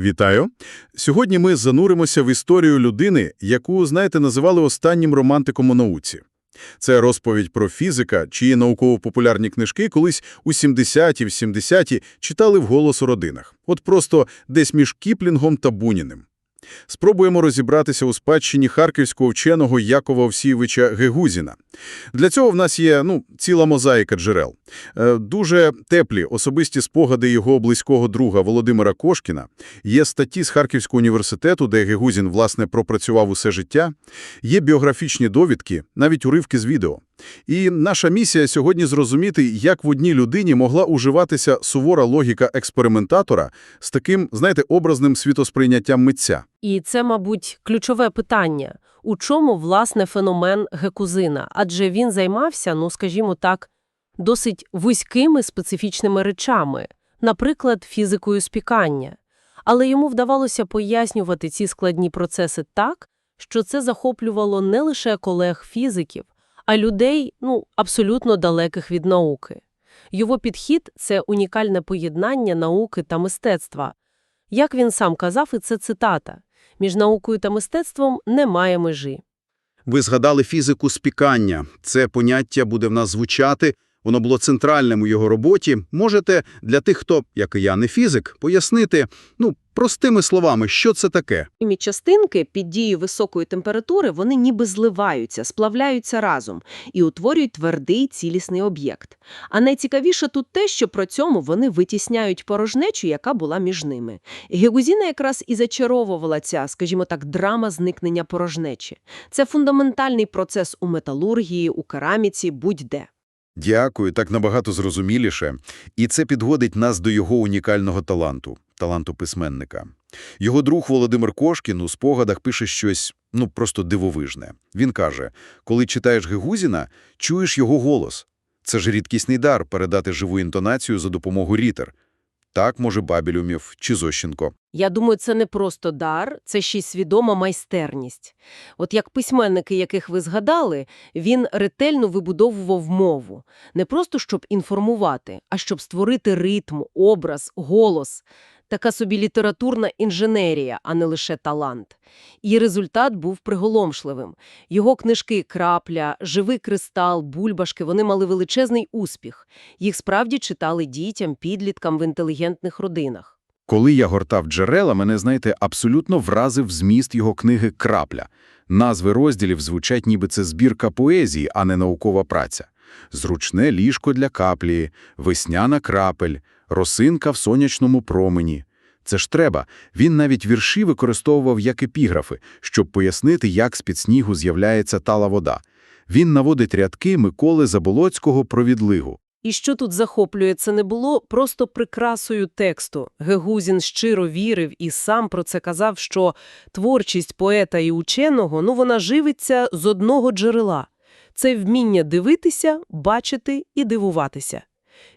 Вітаю! Сьогодні ми зануримося в історію людини, яку, знаєте, називали останнім романтиком у науці. Це розповідь про фізика, чиї науково-популярні книжки колись у 70-ті, в 70-ті читали вголос у родинах. От просто десь між Кіплінгом та Буніним. Спробуємо розібратися у спадщині харківського вченого Якова Овсійовича Гегузіна. Для цього в нас є ну, ціла мозаїка джерел. Е, Дуже теплі особисті спогади його близького друга Володимира Кошкіна, є статті з Харківського університету, де Гегузін, власне, пропрацював усе життя, є біографічні довідки, навіть уривки з відео. І наша місія сьогодні зрозуміти, як в одній людині могла уживатися сувора логіка експериментатора з таким, знаєте, образним світосприйняттям митця. І це, мабуть, ключове питання. У чому, власне, феномен Гекузина? Адже він займався, ну, скажімо так, досить вузькими специфічними речами, наприклад, фізикою спікання. Але йому вдавалося пояснювати ці складні процеси так, що це захоплювало не лише колег-фізиків, а людей, ну, абсолютно далеких від науки. Його підхід – це унікальне поєднання науки та мистецтва. Як він сам казав, і це цитата, «Між наукою та мистецтвом немає межі». Ви згадали фізику спікання. Це поняття буде в нас звучати, воно було центральним у його роботі. Можете для тих, хто, як і я, не фізик, пояснити, ну, простими словами, що це таке? Хімі частинки під дією високої температури вони ніби зливаються, сплавляються разом і утворюють твердий цілісний об'єкт. А найцікавіше тут те, що при цьому вони витісняють порожнечу, яка була між ними. Гегузіна якраз і зачаровувала ця, скажімо так, драма зникнення порожнечі. Це фундаментальний процес у металургії, у кераміці, будь-де. Дякую, так набагато зрозуміліше. І це підводить нас до його унікального таланту – таланту письменника. Його друг Володимир Кошкін у спогадах пише щось, ну, просто дивовижне. Він каже, коли читаєш Гегузіна, чуєш його голос. Це ж рідкісний дар – передати живу інтонацію за допомогою рітер. Так, може, Бабілюмів чи Зощенко. Я думаю, це не просто дар, це ще й свідома майстерність. От як письменники, яких ви згадали, він ретельно вибудовував мову. Не просто, щоб інформувати, а щоб створити ритм, образ, голос. Така собі літературна інженерія, а не лише талант. І результат був приголомшливим. Його книжки «Крапля», «Живий кристал», «Бульбашки» – вони мали величезний успіх. Їх справді читали дітям, підліткам в інтелігентних родинах. Коли я гортав джерела, мене, знаєте, абсолютно вразив зміст його книги «Крапля». Назви розділів звучать ніби це збірка поезії, а не наукова праця. Зручне ліжко для каплі, весняна крапель, росинка в сонячному промені. Це ж треба. Він навіть вірші використовував як епіграфи, щоб пояснити, як з-під снігу з'являється тала вода. Він наводить рядки Миколи Заболоцького про відлигу. І що тут захоплює, це не було просто прикрасою тексту. Гегузін щиро вірив і сам про це казав, що творчість поета і ученого, ну вона живиться з одного джерела. Це вміння дивитися, бачити і дивуватися.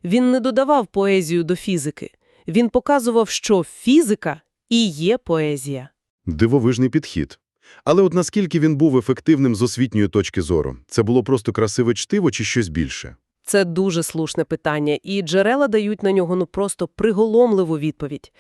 Він не додавав поезію до фізики. Він показував, що фізика і є поезія. Дивовижний підхід. Але от наскільки він був ефективним з освітньої точки зору? Це було просто красиве чтиво чи щось більше? Це дуже слушне питання, і джерела дають на нього ну просто приголомливу відповідь.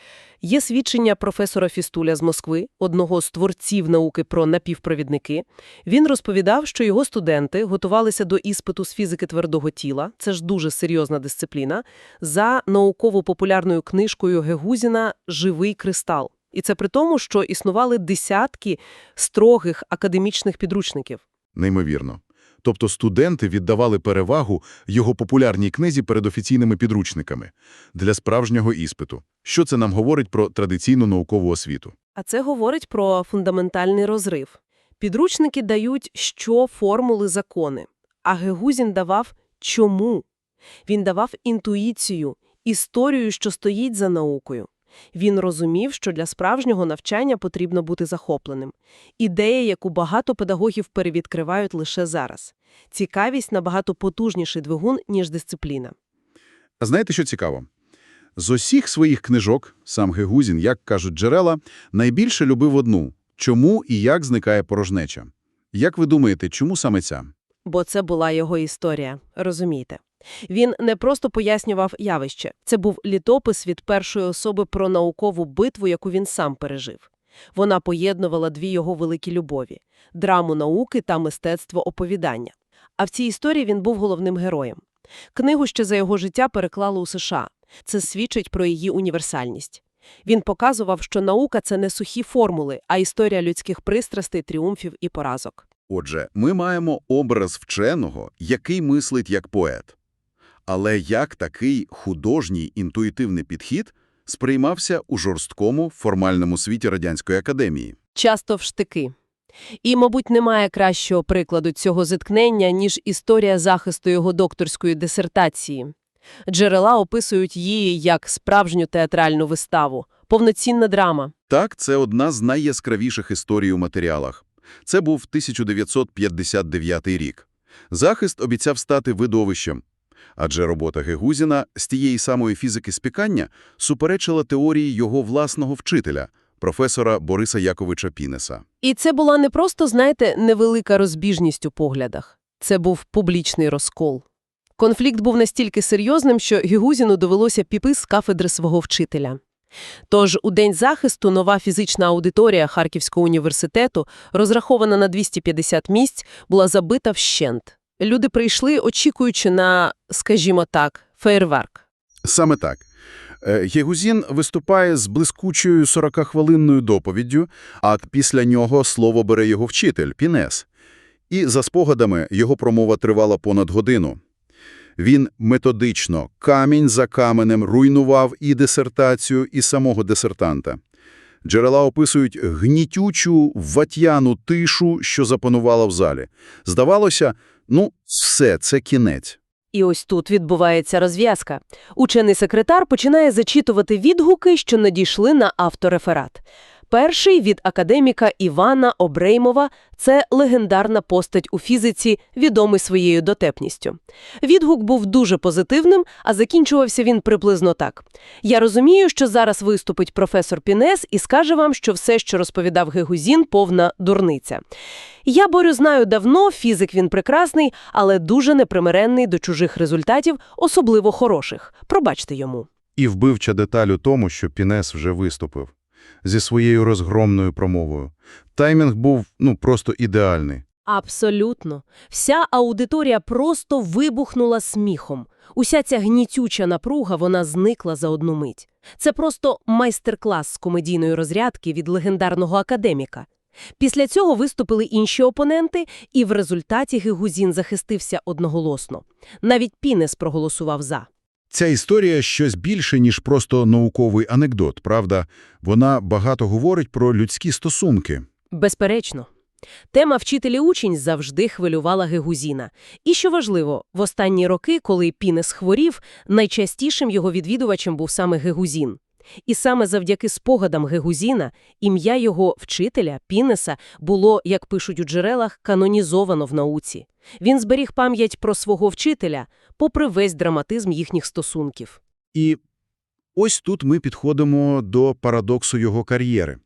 Є свідчення професора Фістуля з Москви, одного з творців науки про напівпровідники. Він розповідав, що його студенти готувалися до іспиту з фізики твердого тіла, це ж дуже серйозна дисципліна, за науково-популярною книжкою Гегузіна «Живий кристал». І це при тому, що існували десятки строгих академічних підручників. Неймовірно. Тобто студенти віддавали перевагу його популярній книзі перед офіційними підручниками для справжнього іспиту. Що це нам говорить про традиційну наукову освіту? А це говорить про фундаментальний розрив. Підручники дають, що формули закони, а Гегузін давав чому. Він давав інтуїцію, історію, що стоїть за наукою. Він розумів, що для справжнього навчання потрібно бути захопленим. Ідея, яку багато педагогів перевідкривають лише зараз. Цікавість набагато потужніший двигун, ніж дисципліна. А знаєте, що цікаво? З усіх своїх книжок сам Гегузін, як кажуть джерела, найбільше любив одну – чому і як зникає порожнеча. Як ви думаєте, чому саме ця? Бо це була його історія, розумієте? Він не просто пояснював явище. Це був літопис від першої особи про наукову битву, яку він сам пережив. Вона поєднувала дві його великі любові – драму науки та мистецтво оповідання. А в цій історії він був головним героєм. Книгу ще за його життя переклали у США. Це свідчить про її універсальність. Він показував, що наука – це не сухі формули, а історія людських пристрастей, тріумфів і поразок. Отже, ми маємо образ вченого, який мислить як поет. Але як такий художній інтуїтивний підхід сприймався у жорсткому формальному світі Радянської академії? Часто в штики. І, мабуть, немає кращого прикладу цього зіткнення, ніж історія захисту його докторської дисертації. Джерела описують її як справжню театральну виставу, повноцінна драма. Так, це одна з найяскравіших історій у матеріалах. Це був 1959 рік. Захист обіцяв стати видовищем. Адже робота Гегузіна з тієї самої фізики спікання суперечила теорії його власного вчителя, професора Бориса Яковича Пінеса. І це була не просто, знаєте, невелика розбіжність у поглядах. Це був публічний розкол. Конфлікт був настільки серйозним, що Гігузіну довелося піти з кафедри свого вчителя. Тож у день захисту нова фізична аудиторія Харківського університету, розрахована на 250 місць, була забита вщент. Люди прийшли, очікуючи на, скажімо так, фейерверк. Саме так. Е, Гегузін виступає з блискучою 40-хвилинною доповіддю, а після нього слово бере його вчитель Пінес. І за спогадами його промова тривала понад годину. Він методично, камінь за каменем, руйнував і дисертацію, і самого дисертанта. Джерела описують гнітючу, ватьяну тишу, що запанувала в залі. Здавалося, ну, все, це кінець. І ось тут відбувається розв'язка. Учений секретар починає зачитувати відгуки, що надійшли на автореферат. Перший від академіка Івана Обреймова – це легендарна постать у фізиці, відомий своєю дотепністю. Відгук був дуже позитивним, а закінчувався він приблизно так. «Я розумію, що зараз виступить професор Пінес і скаже вам, що все, що розповідав Гегузін, повна дурниця. Я Борю знаю давно, фізик він прекрасний, але дуже непримиренний до чужих результатів, особливо хороших. Пробачте йому. І вбивча деталь у тому, що Пінес вже виступив. Зі своєю розгромною промовою. Таймінг був, ну, просто ідеальний. Абсолютно. Вся аудиторія просто вибухнула сміхом. Уся ця гнітюча напруга, вона зникла за одну мить. Це просто майстер-клас з комедійної розрядки від легендарного академіка. Після цього виступили інші опоненти, і в результаті Гигузін захистився одноголосно. Навіть Пінес проголосував «за». Ця історія щось більше, ніж просто науковий анекдот, правда? Вона багато говорить про людські стосунки. Безперечно. Тема вчителі учень завжди хвилювала Гегузіна. І, що важливо, в останні роки, коли Пінес хворів, найчастішим його відвідувачем був саме Гегузін. І саме завдяки спогадам Гегузіна ім'я його вчителя, Пінеса, було, як пишуть у джерелах, канонізовано в науці. Він зберіг пам'ять про свого вчителя, попри весь драматизм їхніх стосунків. І ось тут ми підходимо до парадоксу його кар'єри.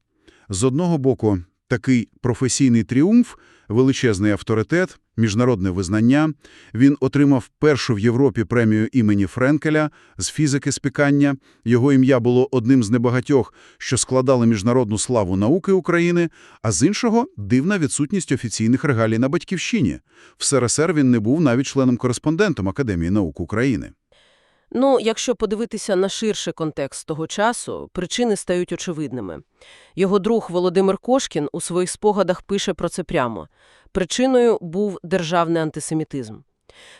З одного боку, такий професійний тріумф, величезний авторитет, міжнародне визнання. Він отримав першу в Європі премію імені Френкеля з фізики спікання. Його ім'я було одним з небагатьох, що складали міжнародну славу науки України, а з іншого – дивна відсутність офіційних регалій на Батьківщині. В СРСР він не був навіть членом-кореспондентом Академії наук України. Ну, якщо подивитися на ширший контекст того часу, причини стають очевидними. Його друг Володимир Кошкін у своїх спогадах пише про це прямо. Причиною був державний антисемітизм.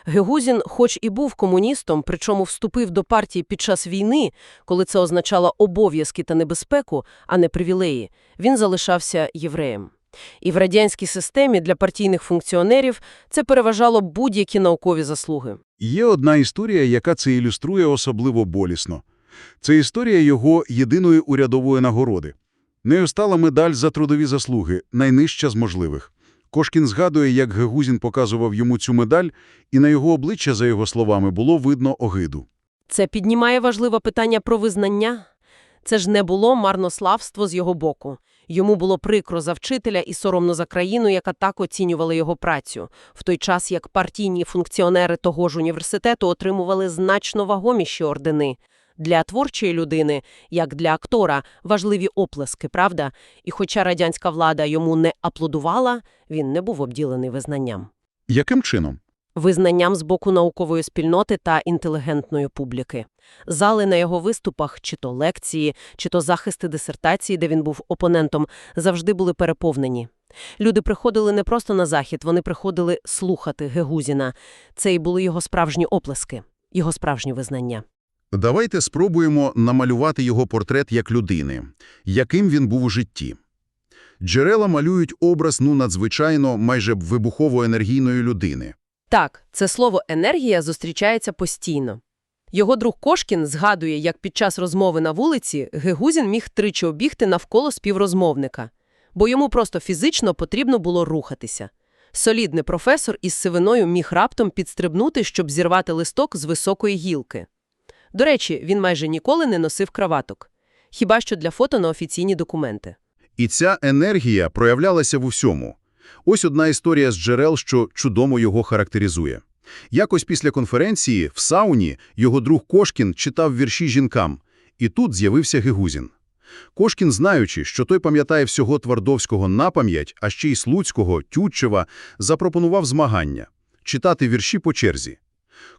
Гегузін, хоч і був комуністом, причому вступив до партії під час війни, коли це означало обов'язки та небезпеку, а не привілеї, він залишався євреєм. І в радянській системі для партійних функціонерів це переважало будь-які наукові заслуги. Є одна історія, яка це ілюструє особливо болісно. Це історія його єдиної урядової нагороди. Нею стала медаль за трудові заслуги, найнижча з можливих. Кошкін згадує, як Гегузін показував йому цю медаль, і на його обличчя, за його словами, було видно огиду. Це піднімає важливе питання про визнання. Це ж не було марнославство з його боку. Йому було прикро за вчителя і соромно за країну, яка так оцінювала його працю, в той час як партійні функціонери того ж університету отримували значно вагоміші ордени. Для творчої людини, як для актора, важливі оплески, правда? І хоча радянська влада йому не аплодувала, він не був обділений визнанням. Яким чином? Визнанням з боку наукової спільноти та інтелігентної публіки. Зали на його виступах, чи то лекції, чи то захисти дисертації, де він був опонентом, завжди були переповнені. Люди приходили не просто на захід, вони приходили слухати Гегузіна. Це й були його справжні оплески, його справжні визнання. Давайте спробуємо намалювати його портрет як людини, яким він був у житті. Джерела малюють образ, ну, надзвичайно, майже вибухово-енергійної людини. Так, це слово «енергія» зустрічається постійно. Його друг Кошкін згадує, як під час розмови на вулиці Гегузін міг тричі обігти навколо співрозмовника, бо йому просто фізично потрібно було рухатися. Солідний професор із сивиною міг раптом підстрибнути, щоб зірвати листок з високої гілки. До речі, він майже ніколи не носив краваток. Хіба що для фото на офіційні документи. І ця енергія проявлялася в усьому. Ось одна історія з джерел, що чудомо його характеризує. Якось після конференції в сауні його друг Кошкін читав вірші жінкам, і тут з'явився Гегузін. Кошкін, знаючи, що той пам'ятає всього Твардовського напам'ять, а ще й Слуцького, Тютчева, запропонував змагання – читати вірші по черзі.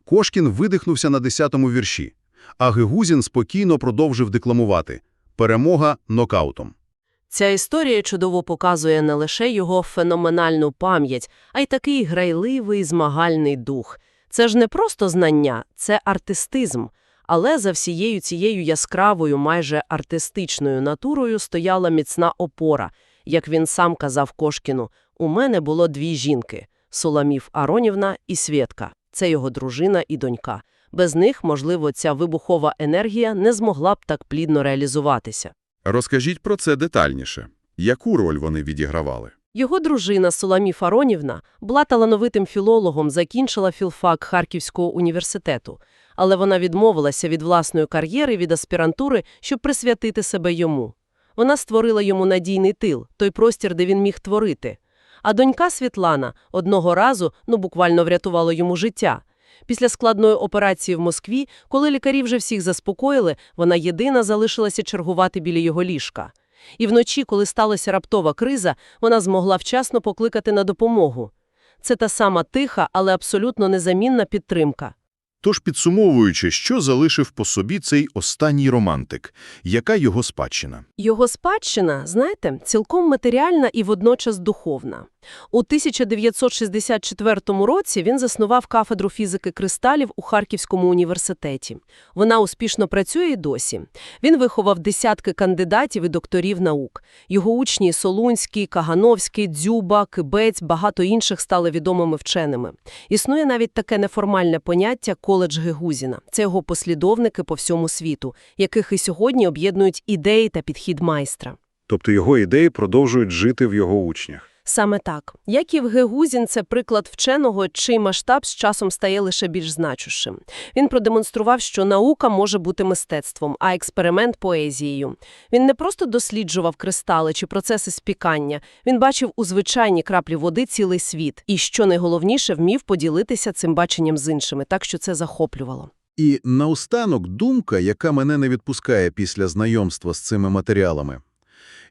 Кошкін видихнувся на десятому вірші, а Гегузін спокійно продовжив декламувати «Перемога нокаутом». Ця історія чудово показує не лише його феноменальну пам'ять, а й такий грайливий змагальний дух. Це ж не просто знання, це артистизм. Але за всією цією яскравою, майже артистичною натурою стояла міцна опора. Як він сам казав Кошкіну, у мене було дві жінки – Соламів Аронівна і Свєтка. Це його дружина і донька. Без них, можливо, ця вибухова енергія не змогла б так плідно реалізуватися. Розкажіть про це детальніше. Яку роль вони відігравали? Його дружина Соламі Фаронівна була талановитим філологом, закінчила філфак Харківського університету, але вона відмовилася від власної кар'єри, від аспірантури, щоб присвятити себе йому. Вона створила йому надійний тил, той простір, де він міг творити. А донька Світлана одного разу, ну буквально врятувала йому життя. Після складної операції в Москві, коли лікарі вже всіх заспокоїли, вона єдина залишилася чергувати біля його ліжка. І вночі, коли сталася раптова криза, вона змогла вчасно покликати на допомогу. Це та сама тиха, але абсолютно незамінна підтримка. Тож, підсумовуючи, що залишив по собі цей останній романтик? Яка його спадщина? Його спадщина, знаєте, цілком матеріальна і водночас духовна. У 1964 році він заснував кафедру фізики кристалів у Харківському університеті. Вона успішно працює і досі. Він виховав десятки кандидатів і докторів наук. Його учні Солунський, Кагановський, Дзюба, Кибець, багато інших стали відомими вченими. Існує навіть таке неформальне поняття «коледж Гегузіна». Це його послідовники по всьому світу, яких і сьогодні об'єднують ідеї та підхід майстра. Тобто його ідеї продовжують жити в його учнях. Саме так. Яків Гегузін – це приклад вченого, чий масштаб з часом стає лише більш значущим. Він продемонстрував, що наука може бути мистецтвом, а експеримент – поезією. Він не просто досліджував кристали чи процеси спікання, він бачив у звичайній краплі води цілий світ. І, що найголовніше, вмів поділитися цим баченням з іншими, так що це захоплювало. І наостанок думка, яка мене не відпускає після знайомства з цими матеріалами.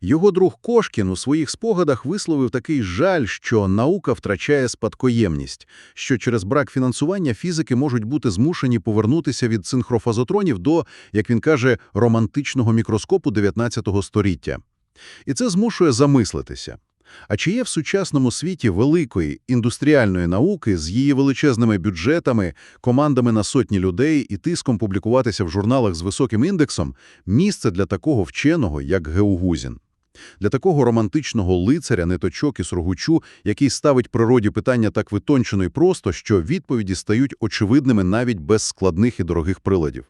Його друг Кошкін у своїх спогадах висловив такий жаль, що наука втрачає спадкоємність, що через брак фінансування фізики можуть бути змушені повернутися від синхрофазотронів до, як він каже, романтичного мікроскопу 19 століття. І це змушує замислитися. А чи є в сучасному світі великої індустріальної науки з її величезними бюджетами, командами на сотні людей і тиском публікуватися в журналах з високим індексом місце для такого вченого, як Геугузін? Для такого романтичного лицаря, неточок і сургучу, який ставить природі питання так витончено і просто, що відповіді стають очевидними навіть без складних і дорогих приладів.